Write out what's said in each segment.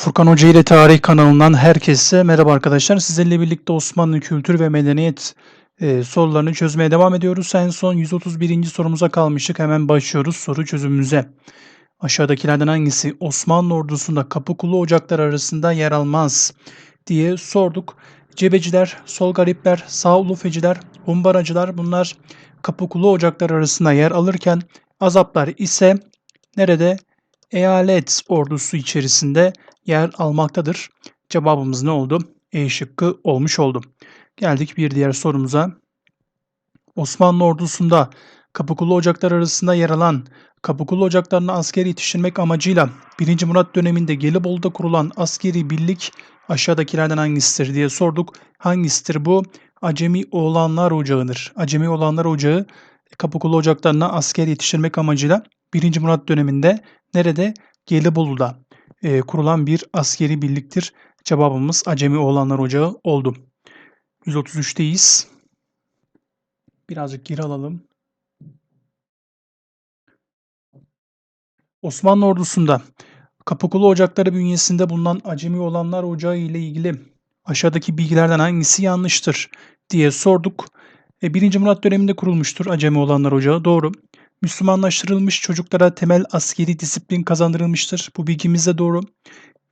Furkan Hoca ile Tarih kanalından herkese merhaba arkadaşlar. Sizlerle birlikte Osmanlı kültür ve medeniyet e, sorularını çözmeye devam ediyoruz. En son 131. sorumuza kalmıştık. Hemen başlıyoruz soru çözümümüze. Aşağıdakilerden hangisi Osmanlı ordusunda Kapıkulu ocaklar arasında yer almaz diye sorduk. Cebeciler, sol garipler, sağ ulufeciler, humbaracılar bunlar Kapıkulu ocaklar arasında yer alırken azaplar ise nerede? Eyalet ordusu içerisinde yer almaktadır. Cevabımız ne oldu? E şıkkı olmuş oldu. Geldik bir diğer sorumuza. Osmanlı ordusunda Kapıkulu Ocaklar arasında yer alan Kapıkulu Ocaklarına asker yetiştirmek amacıyla 1. Murat döneminde Gelibolu'da kurulan askeri birlik aşağıdakilerden hangisidir diye sorduk. Hangisidir bu? Acemi Oğlanlar Ocağı'dır. Acemi Oğlanlar Ocağı Kapıkulu Ocaklarına asker yetiştirmek amacıyla 1. Murat döneminde nerede? Gelibolu'da e, kurulan bir askeri birliktir. Cevabımız Acemi Oğlanlar Ocağı oldu. 133'teyiz. Birazcık geri alalım. Osmanlı ordusunda Kapıkulu Ocakları bünyesinde bulunan Acemi Oğlanlar Ocağı ile ilgili aşağıdaki bilgilerden hangisi yanlıştır diye sorduk. E, 1. Murat döneminde kurulmuştur Acemi Oğlanlar Ocağı. Doğru. Müslümanlaştırılmış çocuklara temel askeri disiplin kazandırılmıştır. Bu bilgimiz doğru.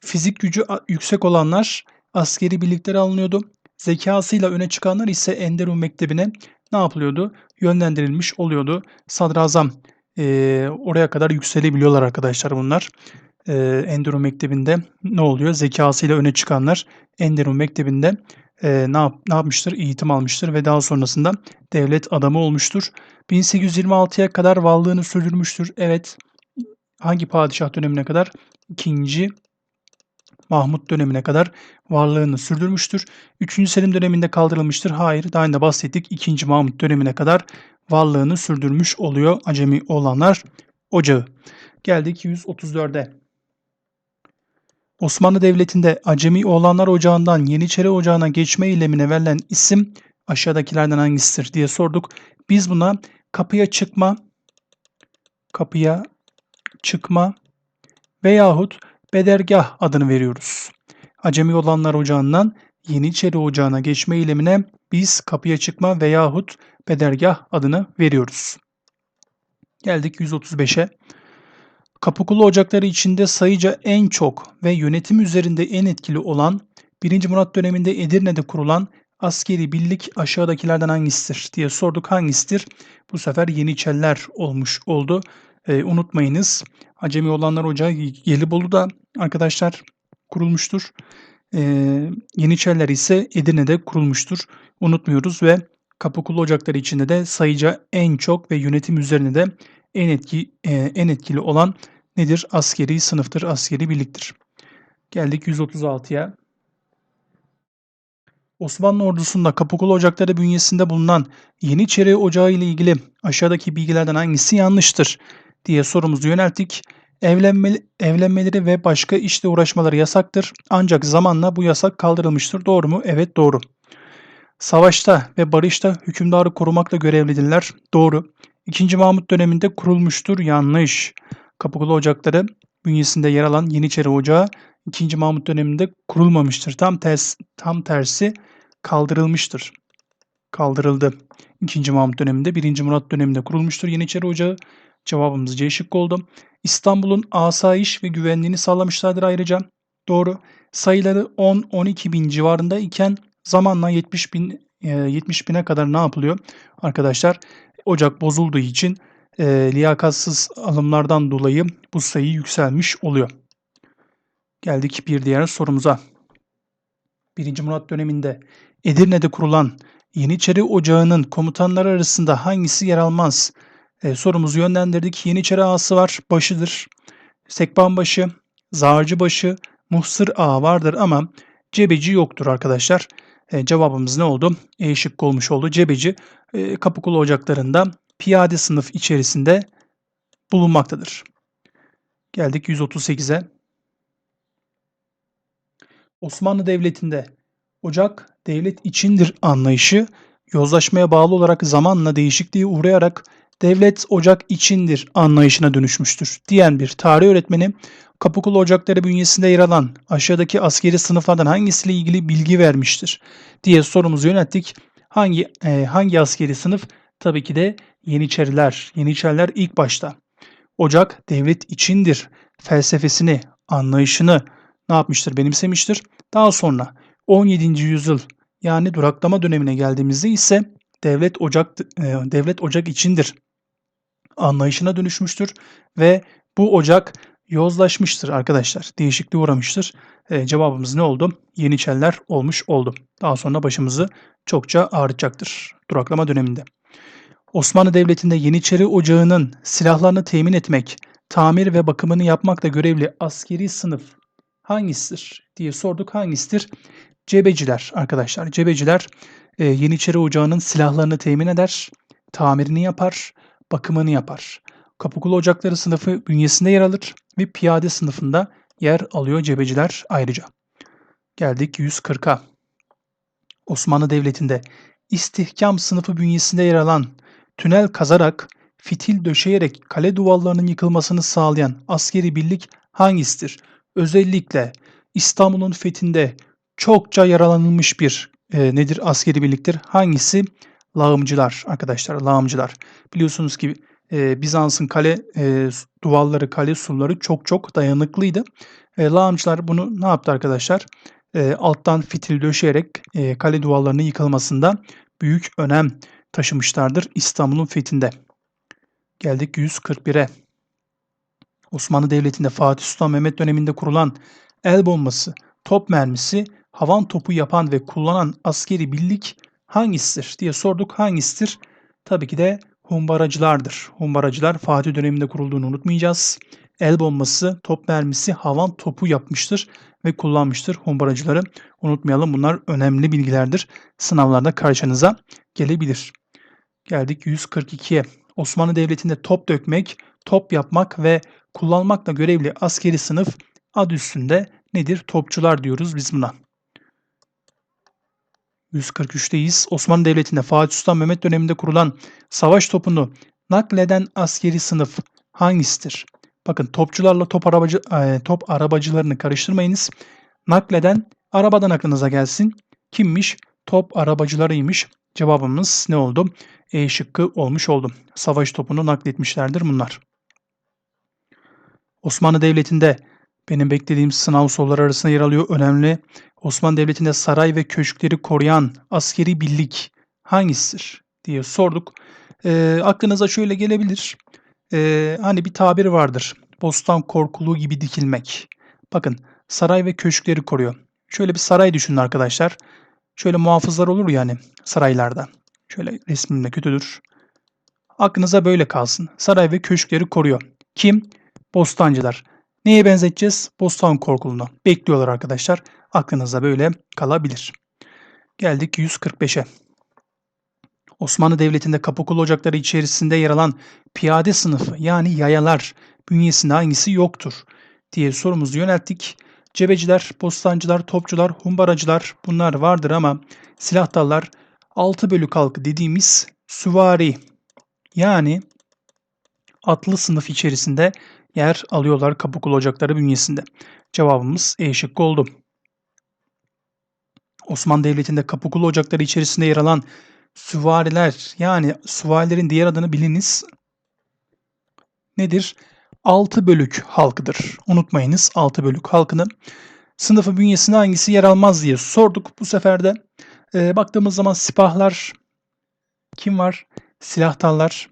Fizik gücü yüksek olanlar askeri birliklere alınıyordu. Zekasıyla öne çıkanlar ise Enderun Mektebi'ne ne yapılıyordu? Yönlendirilmiş oluyordu. Sadrazam eee, oraya kadar yükselebiliyorlar arkadaşlar bunlar. Eee Enderun Mektebi'nde ne oluyor? Zekasıyla öne çıkanlar Enderun Mektebi'nde eee, ne, yap- ne yapmıştır? Eğitim almıştır ve daha sonrasında devlet adamı olmuştur. 1826'ya kadar varlığını sürdürmüştür. Evet. Hangi padişah dönemine kadar? İkinci Mahmut dönemine kadar varlığını sürdürmüştür. 3. Selim döneminde kaldırılmıştır. Hayır, daha önce bahsettik. 2. Mahmut dönemine kadar varlığını sürdürmüş oluyor Acemi olanlar ocağı. Geldik 134'e. Osmanlı Devleti'nde Acemi oğlanlar ocağından Yeniçeri ocağına geçme eylemine verilen isim aşağıdakilerden hangisidir diye sorduk. Biz buna kapıya çıkma, kapıya çıkma veyahut bedergah adını veriyoruz. Acemi olanlar ocağından Yeniçeri ocağına geçme eylemine biz kapıya çıkma veyahut bedergah adını veriyoruz. Geldik 135'e. Kapıkulu ocakları içinde sayıca en çok ve yönetim üzerinde en etkili olan 1. Murat döneminde Edirne'de kurulan askeri birlik aşağıdakilerden hangisidir diye sorduk. Hangisidir? Bu sefer Yeniçeriler olmuş oldu. Ee, unutmayınız Acemi olanlar Ocağı Gelibolu'da arkadaşlar kurulmuştur. Ee, Yeniçeriler ise Edirne'de kurulmuştur. Unutmuyoruz ve Kapıkulu ocakları içinde de sayıca en çok ve yönetim üzerine de en etki e, en etkili olan nedir? Askeri sınıftır, askeri birliktir. Geldik 136'ya. Osmanlı ordusunda Kapıkulu ocakları bünyesinde bulunan Yeniçeri Ocağı ile ilgili aşağıdaki bilgilerden hangisi yanlıştır diye sorumuzu yönelttik. Evlenme, evlenmeleri ve başka işle uğraşmaları yasaktır. Ancak zamanla bu yasak kaldırılmıştır. Doğru mu? Evet doğru. Savaşta ve barışta hükümdarı korumakla görevlidirler. Doğru. İkinci Mahmut döneminde kurulmuştur. Yanlış. Kapıkulu Ocakları bünyesinde yer alan Yeniçeri Ocağı 2. Mahmut döneminde kurulmamıştır. Tam ters tam tersi kaldırılmıştır. Kaldırıldı. 2. Mahmut döneminde 1. Murat döneminde kurulmuştur Yeniçeri Ocağı. Cevabımız C şıkkı oldu. İstanbul'un asayiş ve güvenliğini sağlamışlardır ayrıca. Doğru. Sayıları 10-12 bin civarında iken zamanla 70 bin e, 70 bine kadar ne yapılıyor? Arkadaşlar ocak bozulduğu için e, liyakatsız alımlardan dolayı bu sayı yükselmiş oluyor. Geldik bir diğer sorumuza. 1. Murat döneminde Edirne'de kurulan Yeniçeri Ocağı'nın komutanları arasında hangisi yer almaz? E, sorumuzu yönlendirdik. Yeniçeri ağası var, başıdır. Sekbanbaşı, Zarcıbaşı, Muhsır ağa vardır ama Cebeci yoktur arkadaşlar. E, cevabımız ne oldu? E şıkkı olmuş oldu. Cebeci e, Kapıkulu Ocakları'nda piyade sınıf içerisinde bulunmaktadır. Geldik 138'e. Osmanlı Devleti'nde ocak devlet içindir anlayışı yozlaşmaya bağlı olarak zamanla değişikliğe uğrayarak devlet ocak içindir anlayışına dönüşmüştür diyen bir tarih öğretmeni Kapıkulu Ocakları bünyesinde yer alan aşağıdaki askeri sınıflardan hangisiyle ilgili bilgi vermiştir diye sorumuzu yönelttik. Hangi e, hangi askeri sınıf? Tabii ki de Yeniçeriler. Yeniçeriler ilk başta. Ocak devlet içindir felsefesini, anlayışını ne yapmıştır? Benimsemiştir. Daha sonra 17. yüzyıl yani duraklama dönemine geldiğimizde ise devlet ocak e, devlet ocak içindir anlayışına dönüşmüştür ve bu ocak yozlaşmıştır arkadaşlar. Değişikliğe uğramıştır. E, cevabımız ne oldu? Yeniçeriler olmuş oldu. Daha sonra başımızı çokça ağrıtacaktır duraklama döneminde. Osmanlı Devleti'nde Yeniçeri Ocağı'nın silahlarını temin etmek, tamir ve bakımını yapmakla görevli askeri sınıf hangisidir diye sorduk. Hangisidir? Cebeciler arkadaşlar. Cebeciler e, Yeniçeri Ocağı'nın silahlarını temin eder, tamirini yapar, bakımını yapar. Kapıkulu Ocakları sınıfı bünyesinde yer alır ve piyade sınıfında yer alıyor cebeciler ayrıca. Geldik 140'a. Osmanlı Devleti'nde istihkam sınıfı bünyesinde yer alan tünel kazarak, fitil döşeyerek kale duvarlarının yıkılmasını sağlayan askeri birlik hangisidir? Özellikle İstanbul'un fethinde çokça yaralanılmış bir e, nedir askeri birliktir? Hangisi? Lağımcılar arkadaşlar, lağımcılar. Biliyorsunuz ki e, Bizans'ın kale e, duvarları, kale surları çok çok dayanıklıydı. E, lağımcılar bunu ne yaptı arkadaşlar? E, alttan fitil döşeyerek e, kale duvarlarının yıkılmasında büyük önem taşımışlardır İstanbul'un fethinde. Geldik 141'e. Osmanlı Devleti'nde Fatih Sultan Mehmet döneminde kurulan el bombası, top mermisi, havan topu yapan ve kullanan askeri birlik hangisidir diye sorduk. Hangisidir? Tabii ki de humbaracılardır. Humbaracılar Fatih döneminde kurulduğunu unutmayacağız. El bombası, top mermisi, havan topu yapmıştır ve kullanmıştır humbaracıları. Unutmayalım bunlar önemli bilgilerdir. Sınavlarda karşınıza gelebilir. Geldik 142'ye. Osmanlı Devleti'nde top dökmek, top yapmak ve kullanmakla görevli askeri sınıf ad üstünde nedir? Topçular diyoruz biz buna. 143'teyiz. Osmanlı Devleti'nde Fatih Sultan Mehmet döneminde kurulan savaş topunu nakleden askeri sınıf hangisidir? Bakın topçularla top arabacı e, top arabacılarını karıştırmayınız. Nakleden arabadan aklınıza gelsin. Kimmiş? Top arabacılarıymış. Cevabımız ne oldu? E şıkkı olmuş oldu. Savaş topunu nakletmişlerdir bunlar. Osmanlı Devleti'nde benim beklediğim sınav soruları arasında yer alıyor. Önemli. Osmanlı Devleti'nde saray ve köşkleri koruyan askeri birlik hangisidir diye sorduk. E, aklınıza şöyle gelebilir. E, hani bir tabir vardır. Bostan korkuluğu gibi dikilmek. Bakın saray ve köşkleri koruyor. Şöyle bir saray düşünün arkadaşlar. Şöyle muhafızlar olur yani saraylarda. Şöyle resmimde kötüdür. Aklınıza böyle kalsın. Saray ve köşkleri koruyor. Kim? Bostancılar. Neye benzeteceğiz? Bostan korkuluna. Bekliyorlar arkadaşlar. Aklınıza böyle kalabilir. Geldik 145'e. Osmanlı Devleti'nde Kapıkulu Ocakları içerisinde yer alan piyade sınıfı yani yayalar bünyesinde hangisi yoktur diye sorumuzu yönelttik. Cebeciler, bostancılar, topçular, humbaracılar bunlar vardır ama silah dallar 6 bölük halkı dediğimiz süvari yani atlı sınıf içerisinde yer alıyorlar Kapıkulu Ocakları bünyesinde. Cevabımız E şıkkı oldu. Osmanlı Devleti'nde Kapıkulu Ocakları içerisinde yer alan süvariler yani süvarilerin diğer adını biliniz nedir? 6 bölük halkıdır. Unutmayınız 6 bölük halkını. Sınıfı bünyesinde hangisi yer almaz diye sorduk bu sefer de. E, baktığımız zaman sipahlar kim var? Silahtarlar,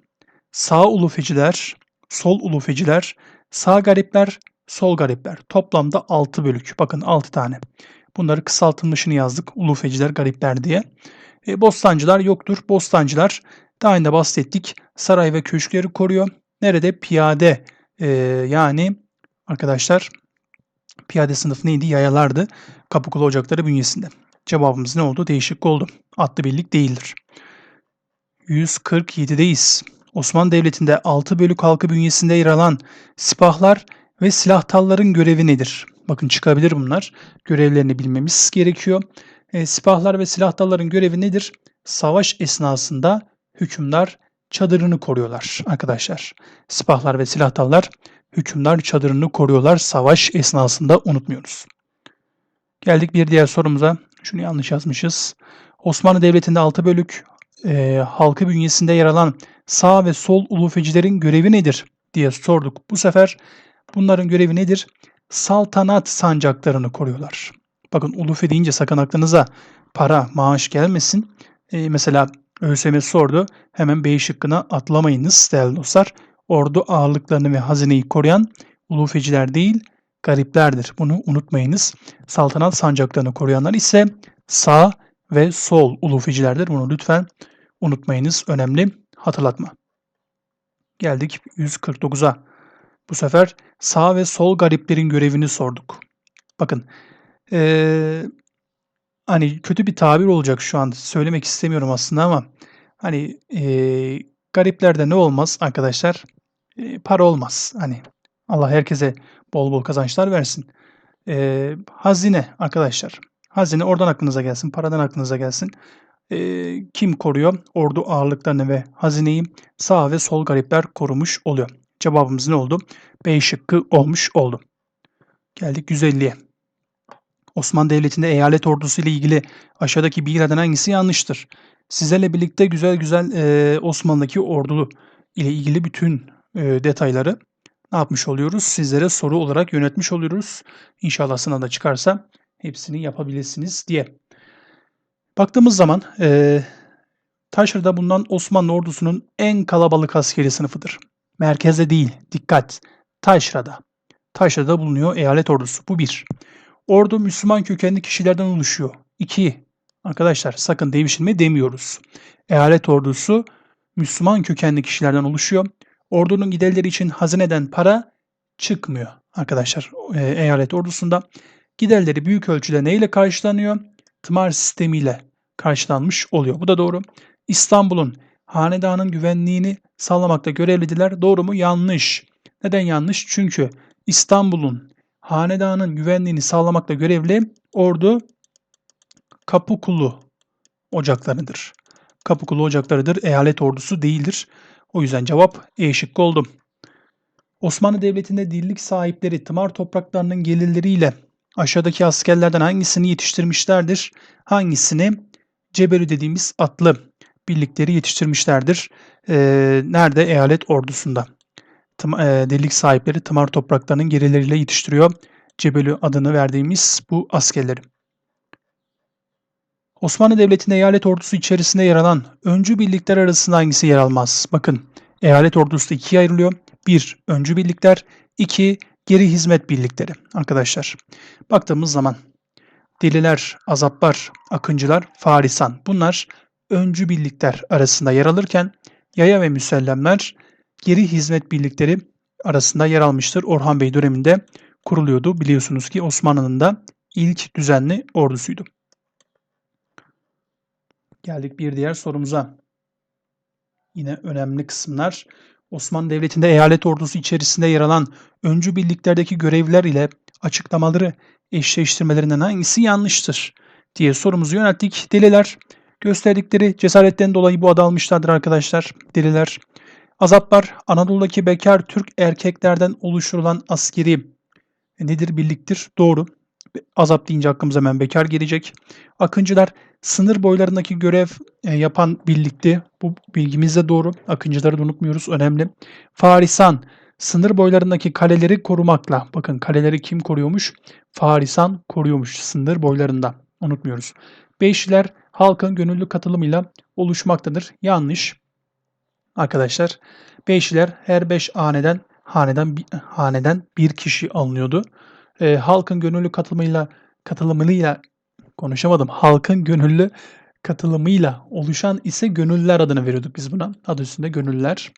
sağ ulufeciler, sol ulufeciler, sağ garipler, sol garipler. Toplamda 6 bölük. Bakın 6 tane. Bunları kısaltılmışını yazdık. Ulufeciler, garipler diye. E, bostancılar yoktur. Bostancılar daha önce bahsettik. Saray ve köşkleri koruyor. Nerede? Piyade e, yani arkadaşlar piyade sınıf neydi? Yayalardı. Kapıkulu Ocakları bünyesinde. Cevabımız ne oldu? Değişik oldu. Atlı birlik değildir. 147'deyiz. Osmanlı Devleti'nde 6 bölük halkı bünyesinde yer alan sipahlar ve silahtalların görevi nedir? Bakın çıkabilir bunlar. Görevlerini bilmemiz gerekiyor. E, sipahlar ve silahtalların görevi nedir? Savaş esnasında hükümdar çadırını koruyorlar arkadaşlar. Sipahlar ve silahtarlar hükümdar çadırını koruyorlar savaş esnasında unutmuyoruz. Geldik bir diğer sorumuza. Şunu yanlış yazmışız. Osmanlı Devleti'nde 6 bölük e, halkı bünyesinde yer alan sağ ve sol ulufecilerin görevi nedir diye sorduk. Bu sefer bunların görevi nedir? Saltanat sancaklarını koruyorlar. Bakın ulufe deyince sakın aklınıza para, maaş gelmesin. E, mesela ÖSYM sordu. Hemen B şıkkına atlamayınız değerli dostlar. Ordu ağırlıklarını ve hazineyi koruyan ulufeciler değil, gariplerdir. Bunu unutmayınız. Saltanat sancaklarını koruyanlar ise sağ ve sol ulufecilerdir. Bunu lütfen unutmayınız. Önemli hatırlatma. Geldik 149'a. Bu sefer sağ ve sol gariplerin görevini sorduk. Bakın ee, hani kötü bir tabir olacak şu an söylemek istemiyorum aslında ama hani ee, gariplerde ne olmaz arkadaşlar? E, para olmaz. Hani Allah herkese bol bol kazançlar versin. E, hazine arkadaşlar. Hazine oradan aklınıza gelsin. Paradan aklınıza gelsin. E, kim koruyor? Ordu ağırlıklarını ve hazineyi sağ ve sol garipler korumuş oluyor. Cevabımız ne oldu? B şıkkı olmuş oldu. Geldik 150'ye. Osmanlı Devleti'nde eyalet ordusu ile ilgili aşağıdaki bilgilerden hangisi yanlıştır? Sizlerle birlikte güzel güzel e, Osmanlı'daki ordulu ile ilgili bütün e, detayları ne yapmış oluyoruz? Sizlere soru olarak yönetmiş oluyoruz. İnşallah sınavda çıkarsa hepsini yapabilirsiniz diye. Baktığımız zaman e, Taşra'da bulunan Osmanlı ordusunun en kalabalık askeri sınıfıdır. Merkezde değil, dikkat. Taşra'da. Taşra'da bulunuyor eyalet ordusu. Bu bir. Ordu Müslüman kökenli kişilerden oluşuyor. İki. Arkadaşlar sakın devşirme demiyoruz. Eyalet ordusu Müslüman kökenli kişilerden oluşuyor. Ordunun giderleri için hazineden para çıkmıyor arkadaşlar e, eyalet ordusunda. Giderleri büyük ölçüde neyle karşılanıyor? Tımar sistemiyle karşılanmış oluyor. Bu da doğru. İstanbul'un hanedanın güvenliğini sağlamakta görevlidiler. Doğru mu? Yanlış. Neden yanlış? Çünkü İstanbul'un hanedanın güvenliğini sağlamakta görevli ordu Kapıkulu ocaklarıdır. Kapıkulu ocaklarıdır. Eyalet ordusu değildir. O yüzden cevap E şıkkı oldu. Osmanlı Devleti'nde dillik sahipleri tımar topraklarının gelirleriyle aşağıdaki askerlerden hangisini yetiştirmişlerdir? Hangisini Cebeli dediğimiz atlı birlikleri yetiştirmişlerdir. Ee, nerede? Eyalet ordusunda. Tım, e, dillik sahipleri tımar topraklarının gelirleriyle yetiştiriyor. Cebeli adını verdiğimiz bu askerleri. Osmanlı Devleti'nde eyalet ordusu içerisinde yer alan öncü birlikler arasında hangisi yer almaz? Bakın eyalet ordusu ikiye ayrılıyor. Bir öncü birlikler, iki geri hizmet birlikleri arkadaşlar. Baktığımız zaman deliler, azaplar, akıncılar, farisan bunlar öncü birlikler arasında yer alırken yaya ve müsellemler geri hizmet birlikleri arasında yer almıştır. Orhan Bey döneminde kuruluyordu. Biliyorsunuz ki Osmanlı'nın da ilk düzenli ordusuydu. Geldik bir diğer sorumuza. Yine önemli kısımlar. Osmanlı Devleti'nde eyalet ordusu içerisinde yer alan öncü birliklerdeki görevler ile açıklamaları eşleştirmelerinden hangisi yanlıştır diye sorumuzu yönelttik. Deliler gösterdikleri cesaretten dolayı bu adı almışlardır arkadaşlar. Deliler. Azaplar Anadolu'daki bekar Türk erkeklerden oluşturulan askeri nedir birliktir? Doğru. Azap deyince aklımıza hemen bekar gelecek. Akıncılar sınır boylarındaki görev e, yapan birlikti. Bu bilgimiz de doğru. Akıncıları da unutmuyoruz. Önemli. Farisan sınır boylarındaki kaleleri korumakla. Bakın kaleleri kim koruyormuş? Farisan koruyormuş sınır boylarında. Unutmuyoruz. Beşler halkın gönüllü katılımıyla oluşmaktadır. Yanlış. Arkadaşlar Beşler her beş haneden haneden haneden bir kişi alınıyordu. E, halkın gönüllü katılımıyla katılımıyla konuşamadım. Halkın gönüllü katılımıyla oluşan ise gönüllüler adını veriyorduk biz buna. Adı üstünde gönüllüler.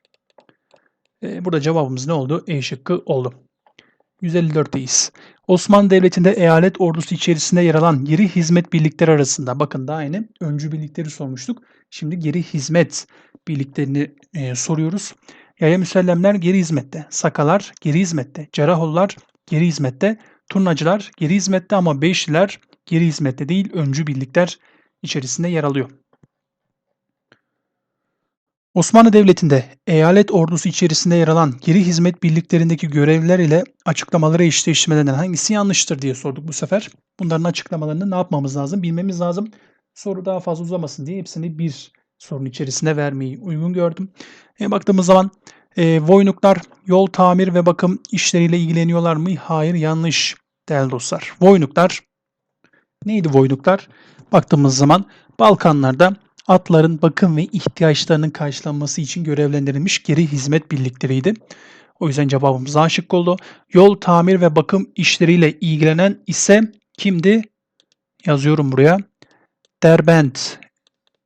Ee, burada cevabımız ne oldu? E şıkkı oldu. 154'teyiz. Osmanlı Devleti'nde eyalet ordusu içerisinde yer alan geri hizmet birlikleri arasında bakın daha yeni öncü birlikleri sormuştuk. Şimdi geri hizmet birliklerini e, soruyoruz. Yaya müsellemler geri hizmette, sakalar geri hizmette, cerrahullar geri hizmette, turnacılar geri hizmette ama beşliler geri hizmette değil öncü birlikler içerisinde yer alıyor. Osmanlı Devleti'nde eyalet ordusu içerisinde yer alan geri hizmet birliklerindeki görevliler ile açıklamaları eşleştirmelerinden hangisi yanlıştır diye sorduk bu sefer. Bunların açıklamalarını ne yapmamız lazım? Bilmemiz lazım. Soru daha fazla uzamasın diye hepsini bir sorun içerisinde vermeyi uygun gördüm. E, baktığımız zaman e, Voynuklar yol tamir ve bakım işleriyle ilgileniyorlar mı? Hayır yanlış değerli dostlar. Voynuklar neydi Voynuklar? Baktığımız zaman Balkanlarda atların bakım ve ihtiyaçlarının karşılanması için görevlendirilmiş geri hizmet birlikleriydi. O yüzden cevabımız A şıkkı oldu. Yol tamir ve bakım işleriyle ilgilenen ise kimdi? Yazıyorum buraya. Derbent.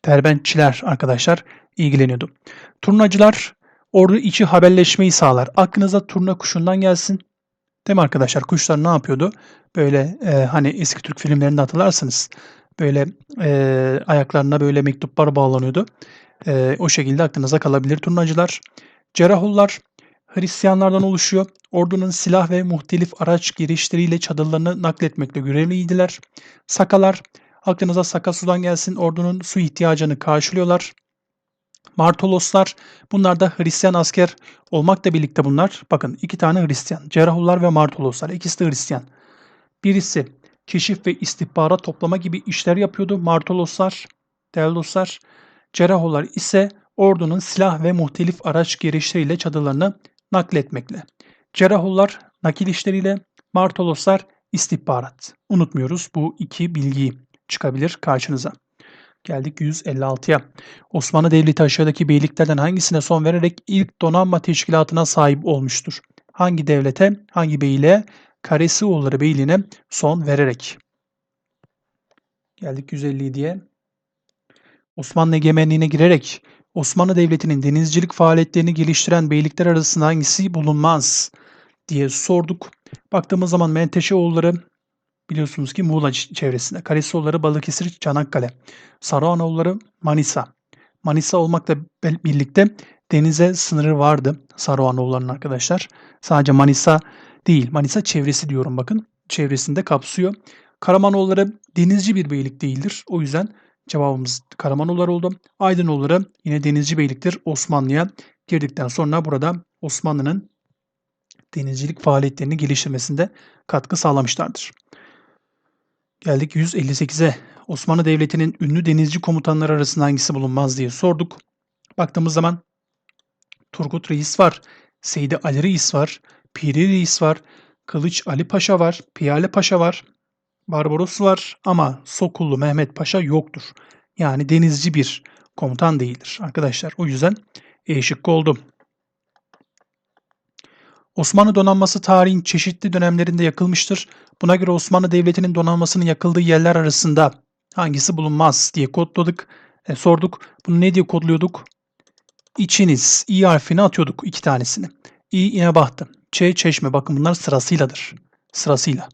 Derbentçiler arkadaşlar ilgileniyordu. Turnacılar ordu içi haberleşmeyi sağlar. Aklınıza turna kuşundan gelsin. Değil mi arkadaşlar? Kuşlar ne yapıyordu? Böyle e, hani eski Türk filmlerinde hatırlarsınız. Böyle e, ayaklarına böyle mektuplar bağlanıyordu. E, o şekilde aklınıza kalabilir turnacılar. Cerrahullar Hristiyanlardan oluşuyor. Ordunun silah ve muhtelif araç girişleriyle çadırlarını nakletmekle görevliydiler. Sakalar aklınıza Saka sudan gelsin. Ordunun su ihtiyacını karşılıyorlar. Martoloslar bunlar da Hristiyan asker olmakla birlikte bunlar. Bakın iki tane Hristiyan. Cerrahullar ve Martoloslar ikisi de Hristiyan. Birisi keşif ve istihbarat toplama gibi işler yapıyordu. Martoloslar, değerli dostlar. Cerrahullar ise ordunun silah ve muhtelif araç gereçleriyle çadırlarını nakletmekle. Cerrahullar nakil işleriyle, Martoloslar istihbarat. Unutmuyoruz bu iki bilgiyi çıkabilir karşınıza. Geldik 156'ya. Osmanlı Devleti aşağıdaki beyliklerden hangisine son vererek ilk donanma teşkilatına sahip olmuştur? Hangi devlete, hangi beyliğe? Karesioğulları Beyliği'ne son vererek. Geldik 157'ye. Osmanlı egemenliğine girerek Osmanlı Devleti'nin denizcilik faaliyetlerini geliştiren beylikler arasında hangisi bulunmaz diye sorduk. Baktığımız zaman Menteşeoğulları biliyorsunuz ki Muğla çevresinde. Karahisoğulları Balıkesir, Çanakkale. Saruhanoğulları Manisa. Manisa olmakla birlikte denize sınırı vardı Saruhanoğulları'nın arkadaşlar. Sadece Manisa değil. Manisa çevresi diyorum bakın. Çevresinde kapsıyor. Karamanoğulları denizci bir beylik değildir. O yüzden cevabımız Karamanoğulları oldu. Aydınoğulları yine denizci beyliktir. Osmanlı'ya girdikten sonra burada Osmanlı'nın denizcilik faaliyetlerini geliştirmesinde katkı sağlamışlardır. Geldik 158'e. Osmanlı Devleti'nin ünlü denizci komutanları arasında hangisi bulunmaz diye sorduk. Baktığımız zaman Turgut Reis var, Seydi Ali Reis var, Piri Reis var, Kılıç Ali Paşa var, Piyale Paşa var, Barbaros var ama Sokullu Mehmet Paşa yoktur. Yani denizci bir komutan değildir arkadaşlar. O yüzden E şıkkı oldu. Osmanlı donanması tarihin çeşitli dönemlerinde yakılmıştır. Buna göre Osmanlı Devleti'nin donanmasının yakıldığı yerler arasında hangisi bulunmaz diye kodladık. E, sorduk. Bunu ne diye kodluyorduk? İçiniz, i harfini atıyorduk iki tanesini. İ İnebahtı, Ç Çeşme bakın bunlar sırasıyladır. Sırasıyla.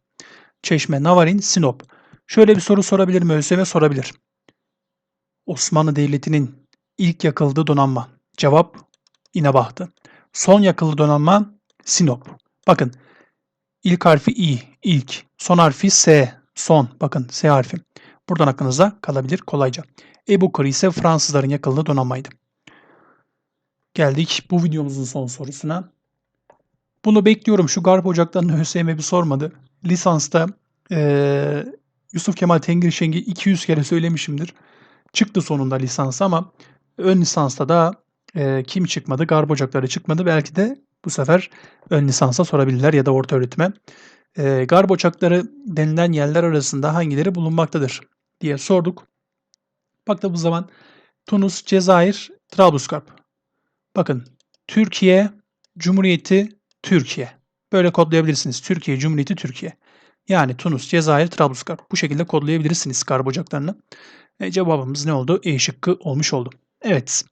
Çeşme, Navarin, Sinop. Şöyle bir soru sorabilir mi? ÖSYM sorabilir. Osmanlı Devleti'nin ilk yakıldığı donanma. Cevap İnebahtı. Son yakıldığı donanma Sinop. Bakın ilk harfi İ, ilk. Son harfi S, son. Bakın S harfi. Buradan aklınıza kalabilir kolayca. Ebu Kır ise Fransızların yakıldığı donanmaydı. Geldik bu videomuzun son sorusuna. Bunu bekliyorum. Şu garp ocaklarını ÖSYM bir sormadı. Lisansta e, Yusuf Kemal Tengri Şengi 200 kere söylemişimdir. Çıktı sonunda lisans ama ön lisansta da e, kim çıkmadı? Garp ocakları çıkmadı. Belki de bu sefer ön lisansa sorabilirler ya da orta öğretime. E, garp ocakları denilen yerler arasında hangileri bulunmaktadır diye sorduk. Baktığımız zaman Tunus, Cezayir, Trablusgarp. Bakın Türkiye Cumhuriyeti Türkiye. Böyle kodlayabilirsiniz. Türkiye Cumhuriyeti Türkiye. Yani Tunus, Cezayir, Trablusgarp. Bu şekilde kodlayabilirsiniz karbocaklarını. E, cevabımız ne oldu? E şıkkı olmuş oldu. Evet.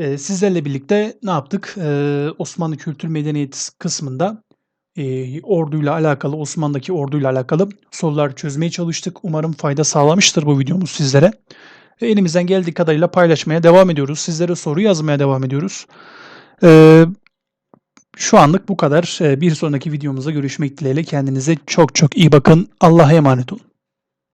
E, sizlerle birlikte ne yaptık? E, Osmanlı Kültür Medeniyeti kısmında e, orduyla alakalı, Osmanlı'daki orduyla alakalı sorular çözmeye çalıştık. Umarım fayda sağlamıştır bu videomuz sizlere. E, elimizden geldiği kadarıyla paylaşmaya devam ediyoruz. Sizlere soru yazmaya devam ediyoruz. E, şu anlık bu kadar. E, bir sonraki videomuzda görüşmek dileğiyle. Kendinize çok çok iyi bakın. Allah'a emanet olun.